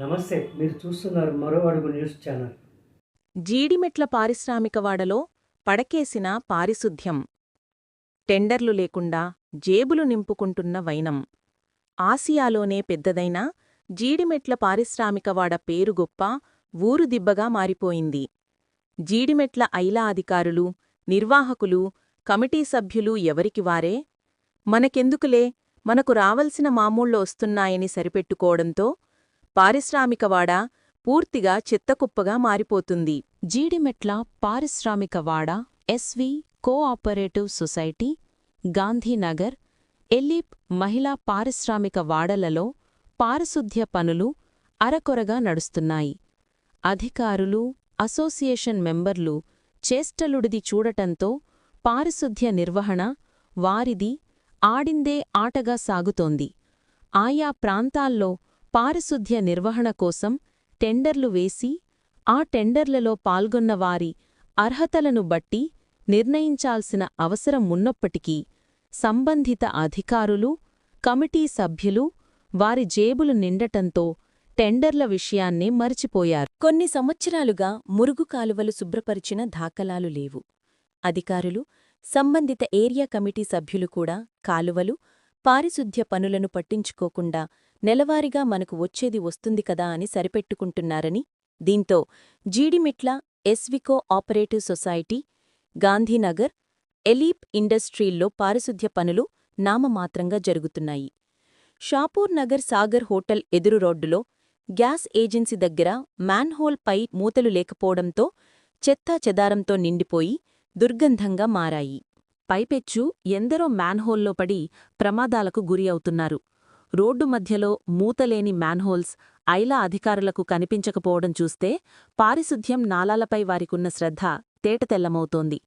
మీరు చూస్తున్నారు మరో అడుగు న్యూస్ ఛానల్. జీడిమెట్ల పారిశ్రామికవాడలో పడకేసిన పారిశుద్ధ్యం టెండర్లు లేకుండా జేబులు నింపుకుంటున్న వైనం. ఆసియాలోనే పెద్దదైన జీడిమెట్ల పారిశ్రామికవాడ పేరు గొప్ప ఊరు దిబ్బగా మారిపోయింది. జీడిమెట్ల ఐలా అధికారులు నిర్వాహకులు కమిటీ సభ్యులు ఎవరికి వారే? మనకెందుకులే? మనకు రావలసిన మామూళ్ళు వస్తున్నాయని సరిపెట్టుకోవడంతో పారిశ్రామికవాడ పూర్తిగా చెత్తకుప్పగా మారిపోతుంది. Jeedimetla పారిశ్రామికవాడ SV cooperative society Gandhinagar ALEAP మహిళా పారిశ్రామిక వాడలలో పారిశుద్ధ్య పనులు అరకొరగా నడుస్తున్నాయి. అధికారులు అసోసియేషన్ మెంబర్లు చేష్టలుడిది చూడటంతో పారిశుద్ధ్య నిర్వహణ వారిది ఆడిందే ఆటగా సాగుతోంది. ఆయా ప్రాంతాల్లో పారిశుద్ధ్య నిర్వహణ కోసం టెండర్లు వేసి ఆ టెండర్లలో పాల్గొన్నవారి అర్హతలను బట్టి నిర్ణయించాల్సిన అవసరం ఉన్నప్పటికీ సంబంధిత అధికారులు కమిటీ సభ్యులు వారి జేబులు నిండటంతో టెండర్ల విషయాన్నే మరిచిపోయారు. కొన్ని సంవత్సరాలుగా మురుగు కాలువలు శుభ్రపరిచిన దాఖలాలు లేవు. అధికారులు సంబంధిత ఏరియా కమిటీ సభ్యులు కూడా కాలువలు పారిశుద్ధ్య పనులను పట్టించుకోకుండా నెలవారీగా మనకు వచ్చేది వస్తుంది కదా అని సరిపెట్టుకుంటున్నారని. దీంతో Jeedimetla SV cooperative society Gandhinagar ALEAP ఇండస్ట్రీల్లో పారిశుద్ధ్య పనులు నామమాత్రంగా జరుగుతున్నాయి. షాపూర్ నగర్ సాగర్ హోటల్ ఎదురు రోడ్డులో గ్యాస్ ఏజెన్సీ దగ్గర మ్యాన్హోల్ పై మూతలు లేకపోవడంతో చెత్తా చెదారంతో నిండిపోయి దుర్గంధంగా మారాయి. పైపెచ్చు ఎందరో మ్యాన్హోల్లో పడి ప్రమాదాలకు గురి అవుతున్నారు. రోడ్డు మధ్యలో మూతలేని మ్యాన్హోల్స్ ఐలా అధికారులకు కనిపించకపోవడం చూస్తే పారిశుద్ధ్యం నాలాలపై వారికున్న శ్రద్ధ తేటతెల్లమవుతోంది.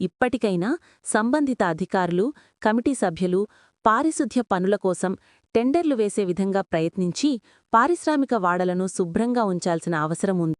ఇప్పటికైనా సంబంధిత అధికారులు కమిటీ సభ్యులు పారిశుద్ధ్య పనుల కోసం టెండర్లు వేసే విధంగా ప్రయత్నించి పారిశ్రామిక వాడలను శుభ్రంగా ఉంచాల్సిన అవసరం ఉంది.